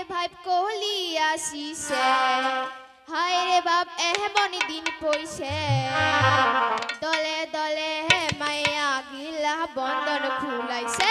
হায় রে ভাই কোহলি আসিছে। হায় রে বাপ এহেমন দিন পইছে দলে দলে হে মাইয়া গিলা বন্ধন খুলাইছে।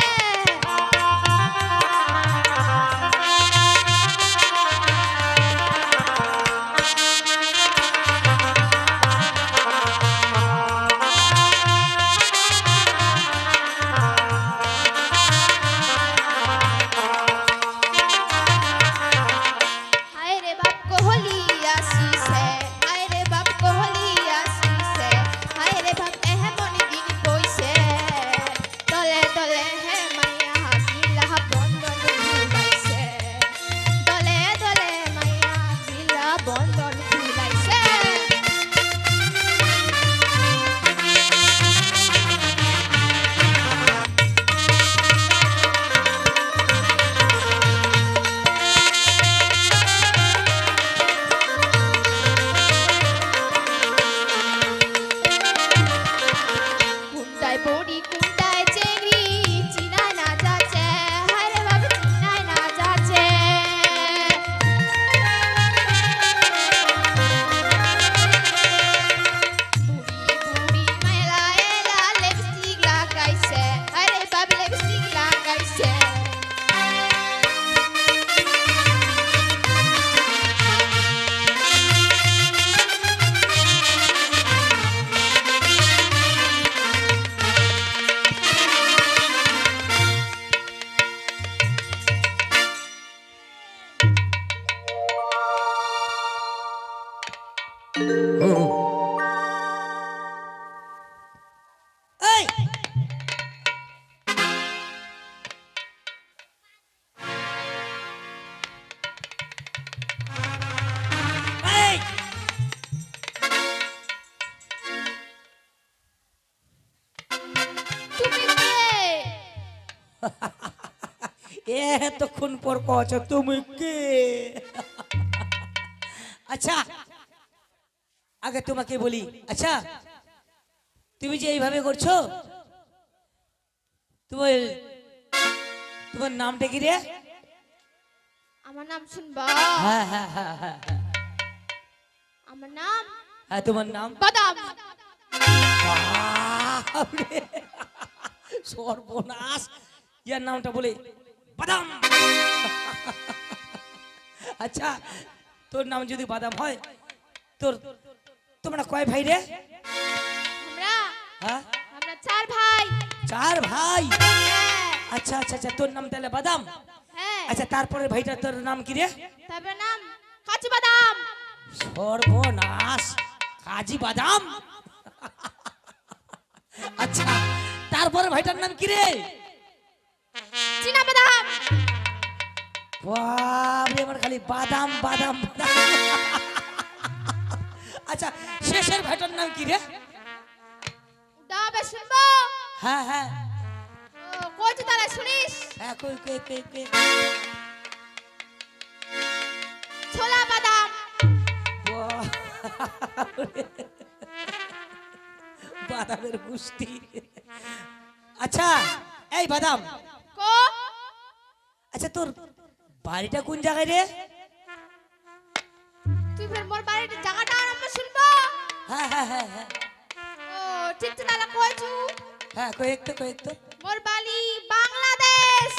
এতক্ষণ পর কছ তুমি কে? আচ্ছা আগে তোমাকে বলি আচ্ছা তুমি যে এইভাবে করছ তোমার তোমার নামটা কি রে? আমার নাম শুনবা? হ্যাঁ হ্যাঁ হ্যাঁ হ্যাঁ হ্যাঁ। আমার নাম? হ্যাঁ তোমার নাম? বাদাম। সর্বনাশ। ইয়ার নামটা বলে বাদাম। আচ্ছা তোর নাম যদি বাদাম হয় তোর তোমরা কয় ভাই রে? আমরা? হ্যাঁ? আমরা চার ভাই। চার ভাই? হ্যাঁ। আচ্ছা আচ্ছা আচ্ছা তোর নাম তাহলে বাদাম? হ্যাঁ। আচ্ছা তারপরে ভাইটা তোর নাম কি রে? তারপর নাম কাজু বাদাম। সর্বনাশ কাজী বাদাম। আচ্ছা তারপরে ভাইটার নাম কি রে? চীনা বাদাম বাবরে আমার খালি বাদাম বাদাম আচ্ছা শেষের ভাইটার নাম কি রে? দাবে শুনব? হ্যাঁ হ্যাঁ। তারা শুনিস? হ্যাঁ কই কই কই কই। ছোলা বাদাম। বাদামের গুষ্টি আচ্ছা এই বাদাম। আচ্ছা তোর বাড়িটা কোন জায়গায় রে? তুই ফের মোর বাড়ির জায়গাটা আরম্ভ শুনব? হ্যাঁ হ্যাঁ হ্যাঁ হ্যাঁ। ও ঠিক তো তারা কইছু হ্যাঁ কয়েক তো কয়েক তো। মোর বাড়ি বাংলাদেশ।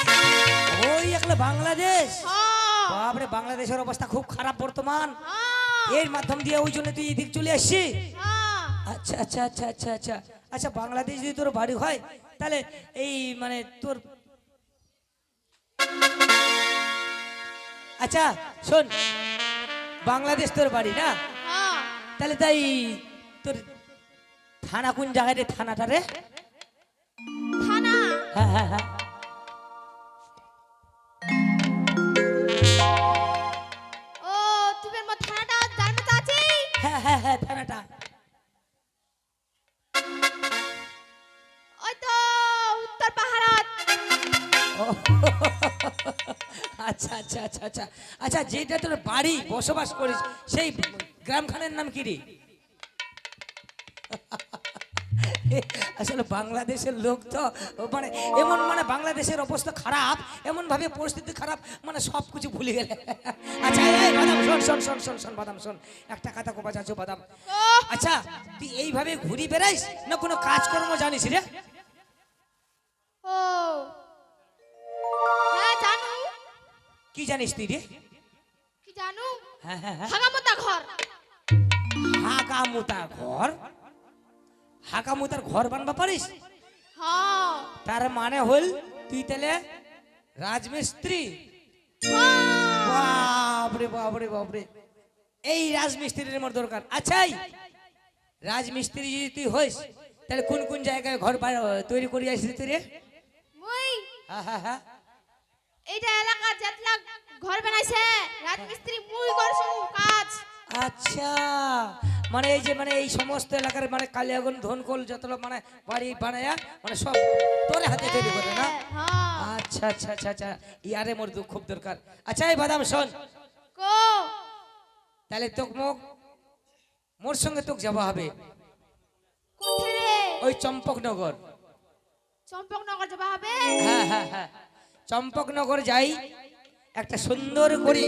ওই একলা বাংলাদেশ? হ্যাঁ বাপরে বাংলাদেশের অবস্থা খুব খারাপ বর্তমান। হ্যাঁ এর মাধ্যম দিয়ে ওই জন্য তুই এদিক চলে আসছি হ্যাঁ আচ্ছা আচ্ছা আচ্ছা আচ্ছা আচ্ছা। আচ্ছা বাংলাদেশ যদি তোর বাড়ি হয় তাহলে এই মানে তোর আচ্ছা শোন বাংলাদেশ তোর বাড়ি না? হ্যাঁ। তাহলে তাই তোর থানা কোন জায়গায় রে থানাটা রে? থানা? হ্যাঁ হ্যাঁ হ্যাঁ। আচ্ছা আচ্ছা আচ্ছা আচ্ছা। আচ্ছা যেটা তোর বাড়ি বসবাস করিস সেই গ্রামখানের নাম কি রে? আসলে বাংলাদেশের লোক তো মানে এমন মানে বাংলাদেশের অবস্থা খারাপ এমন ভাবে পরিস্থিতি খারাপ মানে সব কিছু ভুলে গেলে। আচ্ছা এই, এই, বাদাম শোন শোন শোন শোন শোন বাদাম শোন। একটা কথা কোপা যাচ্ছ বাদাম। আচ্ছা তুই এইভাবে ঘুরি বেড়াইস না কোনো কাজকর্ম জানিস রে? জানিস তুই রে? কি জানু? হ্যাঁ হ্যাঁ হ্যাঁ। ঘর। হাকা মুতা ঘর? হাকা মুতার ঘর বানবা পারিস? হ্যাঁ। তার মানে হল তুই তাহলে রাজমিস্ত্রি। বাপরে বাপরে বাপরে। এই রাজমিস্ত্রির আমার দরকার। আচ্ছাই রাজমিস্ত্রি যদি তুই হইস তাহলে কোন কোন জায়গায় ঘর তৈরি করি আসলি তুই রে? হ্যাঁ হ্যাঁ হ্যাঁ। এইটা এলাকা যেতলা ঘর বানাইছে রাজমিস্ত্রি মুই করছু কাজ। আচ্ছা মানে এই যে মানে এই সমস্ত এলাকার মানে কালিয়াগঞ্জ ধনকল যতগুলো মানে বাড়ি বানায়া মানে সব তোর হাতে তৈরি করে না? হ্যাঁ আচ্ছা আচ্ছা আচ্ছা আচ্ছা ইয়ারে মোর দুঃখ খুব দরকার। আচ্ছা এই বাদাম শোন। কো? তাহলে তোক মোক মোর সঙ্গে তোক যাওয়া হবে। ওই চম্পকনগর। চম্পকনগর যাবা হবে? হ্যাঁ হ্যাঁ হ্যাঁ। চম্পকনগর যাই একটা সুন্দর করে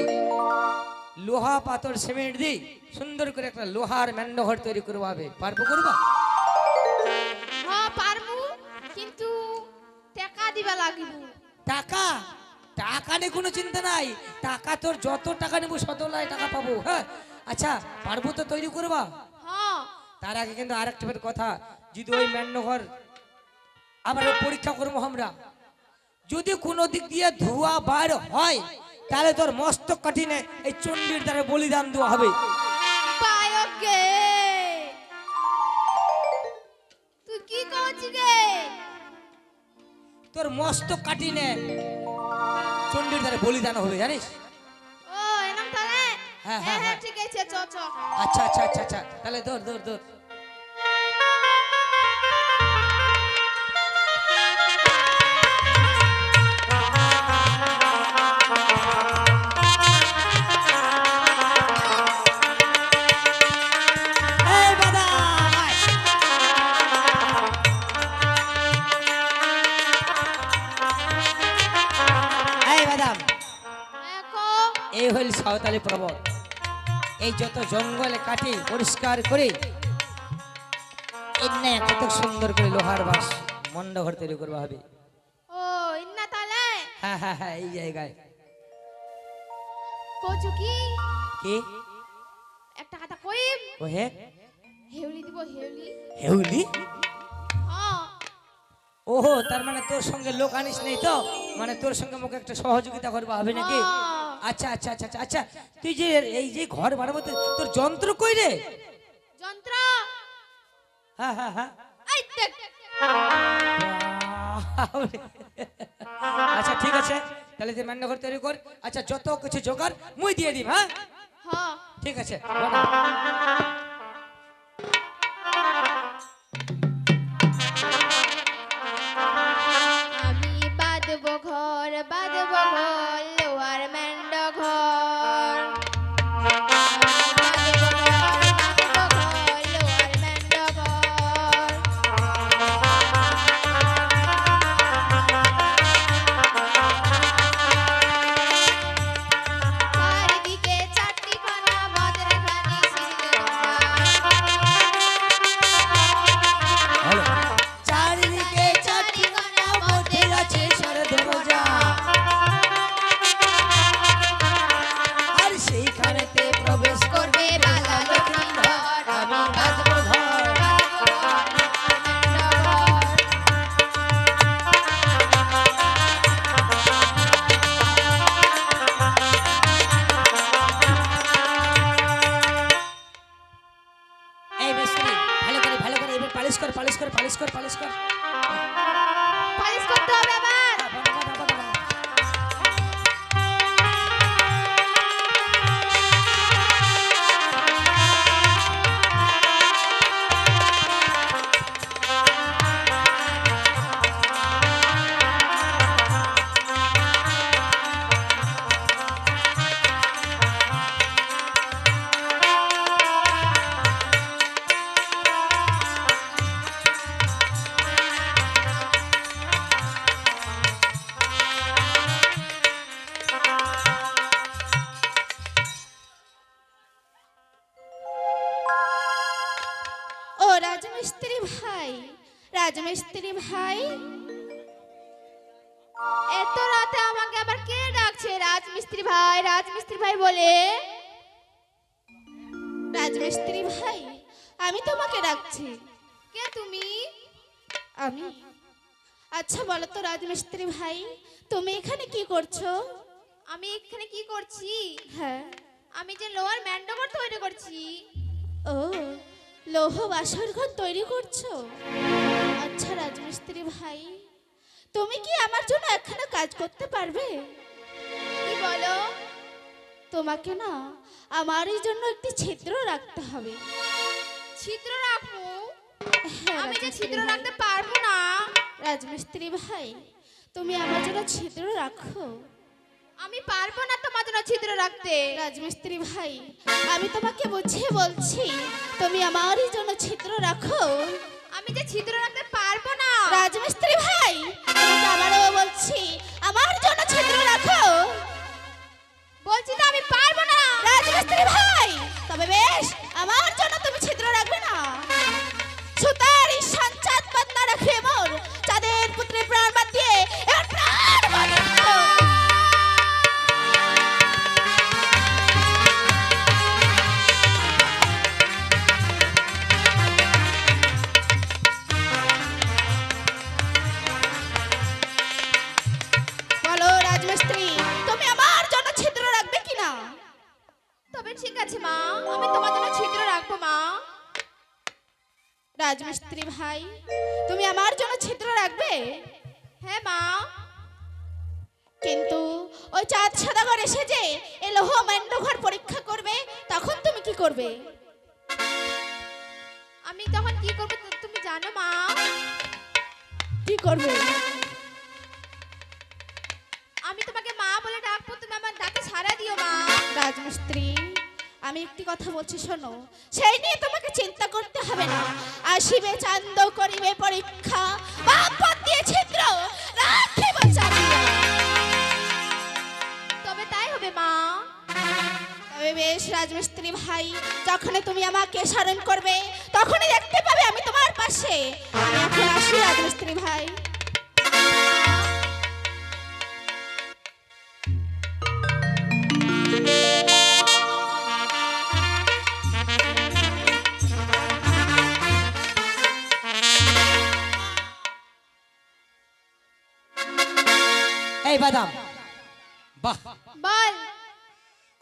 লোহা পাথর সিমেন্ট দিই সুন্দর করে একটা লোহার ম্যান্ডঘর তৈরি করব হবে পারব করবা? হ্যাঁ পারমু কিন্তু টাকা দিবা লাগিব। টাকা? টাকা নিয়ে কোনো চিন্তা নাই। টাকা তোর যত টাকা নেব শত লাই টাকা পাবো হ্যাঁ? আচ্ছা পারব তো তৈরি করবা? হ্যাঁ। তার আগে কিন্তু আরেকটা কথা যদি ওই ম্যান্ডঘর আবার পরীক্ষা করব আমরা। যদি কোনো দিক দিয়ে ধোঁয়া বার হয় তাহলে তোর মস্তক কাঠিনে এই চণ্ডীর দ্বারা বলিদান দেওয়া হবে। তোর মস্তক কাঠিনে চণ্ডীর দ্বারা বলিদান হবে জানিস? হ্যাঁ, হ্যাঁ হ্যাঁ, হ্যাঁ। ঠিক আছে চ চ। আচ্ছা আচ্ছা আচ্ছা আচ্ছা। তাহলে ধর ধর ধর। সাঁওতালি পর্বত এই যত জঙ্গলে কাটি পরিষ্কার করে কত সুন্দর করে লোহার বাস মন্ড ঘর তৈরি করবা হবে ও ইন্না তাহলে? হ্যাঁ হ্যাঁ হ্যাঁ এই জায়গায়। কচু কি? কি? একটা কথা কইম। ও হে হেউলি দিব হেউলি। হেউলি? হ্যাঁ। ওহো তার মানে তোর সঙ্গে লোক আনিস নেই তো? মানে তোর সঙ্গে আমাকে একটা সহযোগিতা করবা হবে নাকি। আচ্ছা আচ্ছা আচ্ছা আচ্ছা আচ্ছা। তুই যে এই যে ঘর বানাবো তোর যন্ত্র কই রে? যন্ত্র? হ্যাঁ হ্যাঁ হ্যাঁ। আচ্ছা ঠিক আছে। তাহলে তুই রান্নাঘর তৈরি কর। আচ্ছা যত কিছু জোগাড় মুই দিয়ে দিব হ্যাঁ? হ্যাঁ। ঠিক আছে আচ্ছা বলো তো রাজমিস্ত্রি ভাই তুমি এখানে কি করছ? আমি এখানে কি করছি? হ্যাঁ। আমি যে লোহার ম্যান্ডোভার তৈরি করছি। ও লৌহ বাসর ঘর তৈরি করছ? আচ্ছা রাজমিস্ত্রি ভাই তুমি কি আমার জন্য একখানা কাজ করতে পারবে? কি বলো? তোমাকে না আমার এই জন্য একটি ছিদ্র রাখতে হবে। ছিদ্র রাখব? হ্যাঁ, আমি যে ছিদ্র রাখতে পারব না রাজমিস্ত্রি ভাই তুমি আমার জন্য ছিদ্র রাখো। আমি পারব না তোমার জন্য ছিদ্র রাখতে। রাজমিস্ত্রি ভাই আমি তোমাকে বুঝিয়ে বলছি তুমি আমারই জন্য ছিদ্র রাখো। আমি যে ছিদ্র রাখতে পারব না। রাজমিস্ত্রি রাজমিস্ত্রি ভাই তুমি আমার জন্য ছিদ্র রাখবে? হ্যাঁ মা। কিন্তু ওই চাঁদ সদাগর এসে যে এ লোহ ম্যান্ড ঘর পরীক্ষা করবে তখন তুমি কি করবে? আমি তখন কি করব তুমি জানো মা। কি করবে? আমি তোমাকে মা বলে ডাকবো তুমি আমার ডাকে সারা দিও মা। রাজমিস্ত্রি আমি একটি কথা বলছি, শোনো। সেই নিয়ে তোমাকে চিন্তা করতে হবে না। আসিবে চান্দ, করিবে পরীক্ষা। দিয়ে তবে তাই হবে, মা। তবে বেশ, রাজমিস্ত্রি ভাই, যখনই তুমি আমাকে স্মরণ করবে, তখনই দেখতে পাবে আমি তোমার পাশে। আমি আসি, রাজমিস্ত্রি ভাই।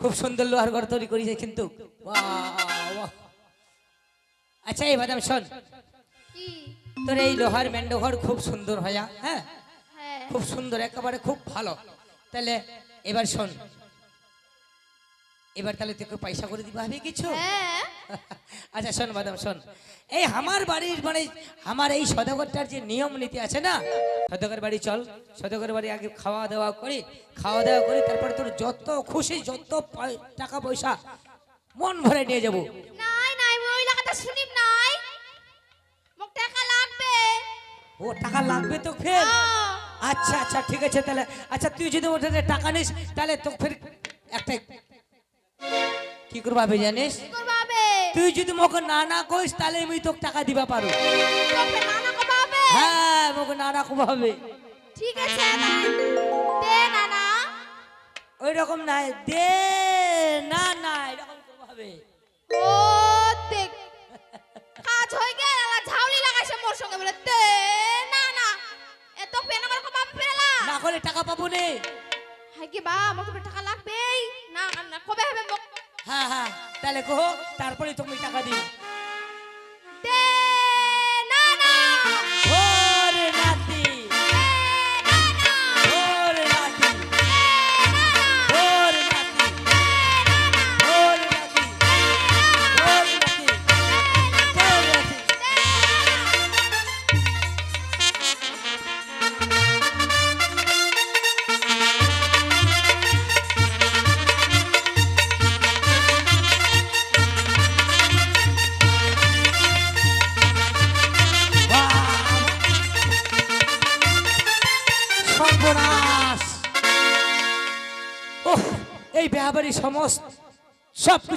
খুব সুন্দর লোহার ঘর তৈরি করেছে কিন্তু। আচ্ছা এই বাদাম শোন। তোর এই লোহার ম্যান্ডো ঘর খুব সুন্দর হয়া হ্যাঁ? হ্যাঁ। খুব সুন্দর একেবারে খুব ভালো। তাহলে এবার শোন এবার তাহলে তোকে পয়সা করে দিবা হবে কিছু? হ্যাঁ। আচ্ছা শোন বাদাম শোন। এই আমার বাড়ির মানে আমার এই সদাগরটার যে নিয়ম নীতি আছে না সদাগর বাড়ি চল সদাগর বাড়ি আগে খাওয়া দাওয়া করি খাওয়া দাওয়া করি তারপরে তোর যত খুশি যত টাকা পয়সা মন ভরে নিয়ে যাব। নাই নাই ওই লাগাটা শুনিম নাই। মোক টাকা লাগবে। ও টাকা লাগবে তো ফের? হ্যাঁ। আচ্ছা আচ্ছা ঠিক আছে তাহলে। আচ্ছা তুই যদি ওটাতে টাকা নিস তাহলে তো ফের একটা কি করবা হবে জানিস তুই যদি মোকে না না কইস তাহলে আমি তোকে টাকা দিবা পারো। হ্যাঁ মোকে না না হবে ঠিক আছে দে নানা ওই রকম নাই। দে না না এরকম হবে ও দেখ। কাজ হয়ে গেল আলা ঝাউলি লাগাইছে মোর সঙ্গে। বলে দে নানা এত পেন আমার পেলা। না করে টাকা পাবো নে। হাই কি বা মোক টাকা লাগবেই? না কবে হবে হ্যাঁ হ্যাঁ তাহলে কহো তারপরে তুমি টাকা দিই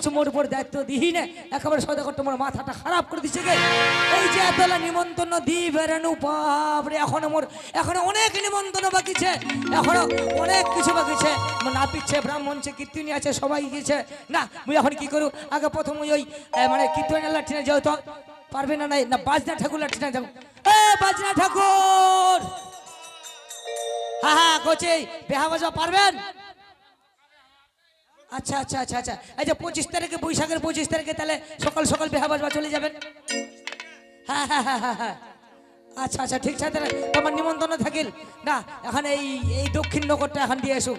কিছু মোর উপর দায়িত্ব দিই না একেবারে সদাগর তোমার মাথাটা খারাপ করে দিচ্ছে গে এই যে এতলা নিমন্ত্রণ দি বেরানু বাপরে এখনও মোর এখনও অনেক নিমন্ত্রণ বাকিছে, এখনও অনেক কিছু বাকিছে। নাপিচ্ছে ব্রাহ্মণছে কীর্তনী আছে সবাই গেছে না, মুই এখন কি করু? আগে প্রথম ওই মানে কীর্তনের লাঠিনে যাও তো। পারবে না নাই? না, বাজনা ঠাকুর লাঠিনে যাও। এ, বাজনা ঠাকুর! হ্যাঁ হ্যাঁ কোচে, বেহা বাজা পারবেন? আচ্ছা আচ্ছা আচ্ছা আচ্ছা। যে পঁচিশ তারিখে, বৈশাখের পঁচিশ তারিখে তাহলে সকাল সকাল বেহা বাজবা চলে যাবেন? হ্যাঁ হ্যাঁ হ্যাঁ হ্যাঁ হ্যাঁ আচ্ছা আচ্ছা ঠিক আছে তোমার নিমন্ত্রণ থাকিল। না, এখন এই এই দক্ষিণ নগরটা এখন দিয়ে এসো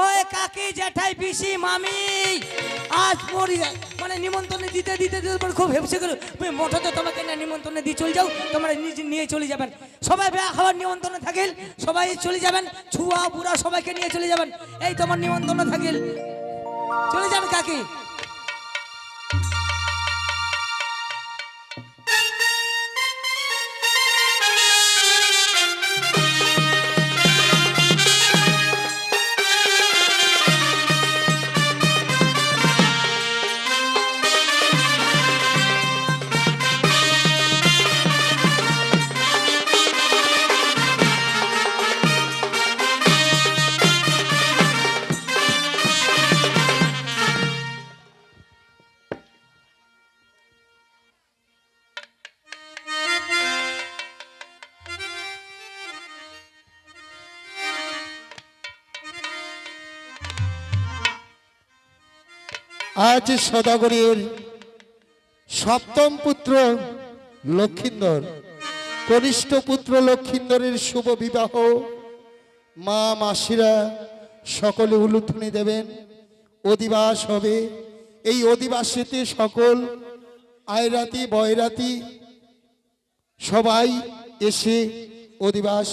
ওই কাকি জ্যাঠাই, পিসি, মামি, আজ মরি মানে নিমন্ত্রণে দিতে দিতে দিতে খুব হেপসে গেল। মোটো তো তোমাকে না নিমন্ত্রণ দিয়ে চলে যাও, তোমরা নিজে নিয়ে চলে যাবেন। সবাই বেয়া খাবার নিমন্ত্রণ থাকিল, সবাই চলে যাবেন। ছুয়া, বুড়া সবাইকে নিয়ে চলে যাবেন। এই তোমার নিমন্ত্রণ থাকিল। চলে যান কাকি। আজ সদাগরের সপ্তম পুত্র লক্ষিন্দর, কনিষ্ঠ পুত্র লক্ষিন্দরের শুভ বিবাহ মা মাসিরা সকলে উলুধ্বনি দেবেন। অধিবাস হবে। এই অধিবাসীতে সকল আয়রাতি, বয়রাতি সবাই এসে অধিবাস,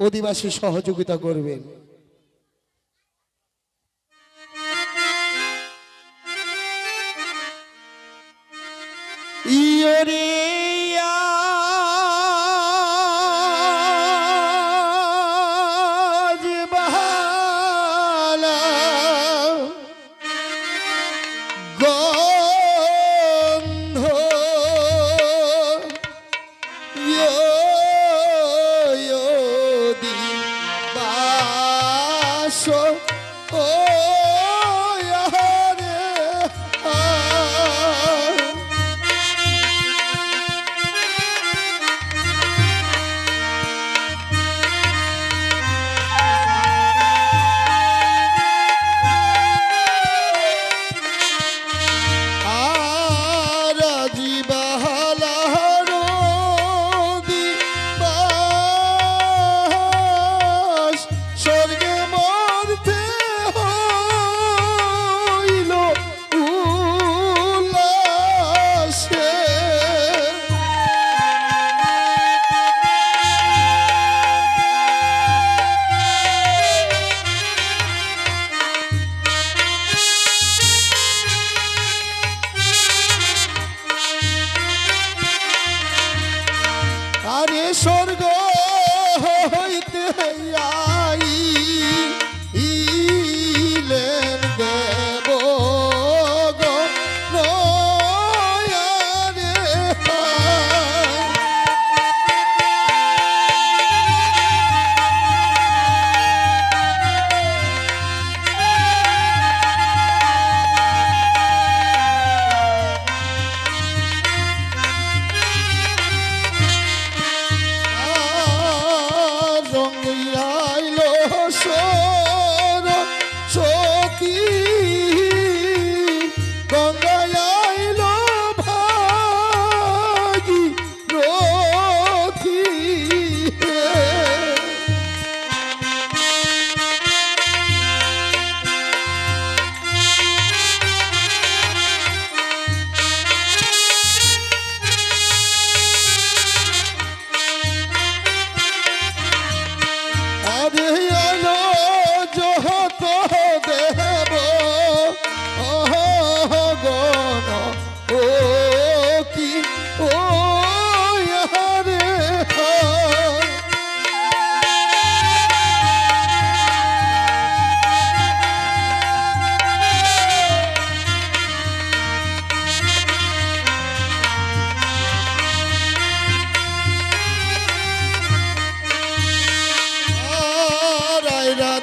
অধিবাসী সহযোগিতা করবেন। ইয়রে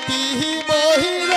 মতি মহিলা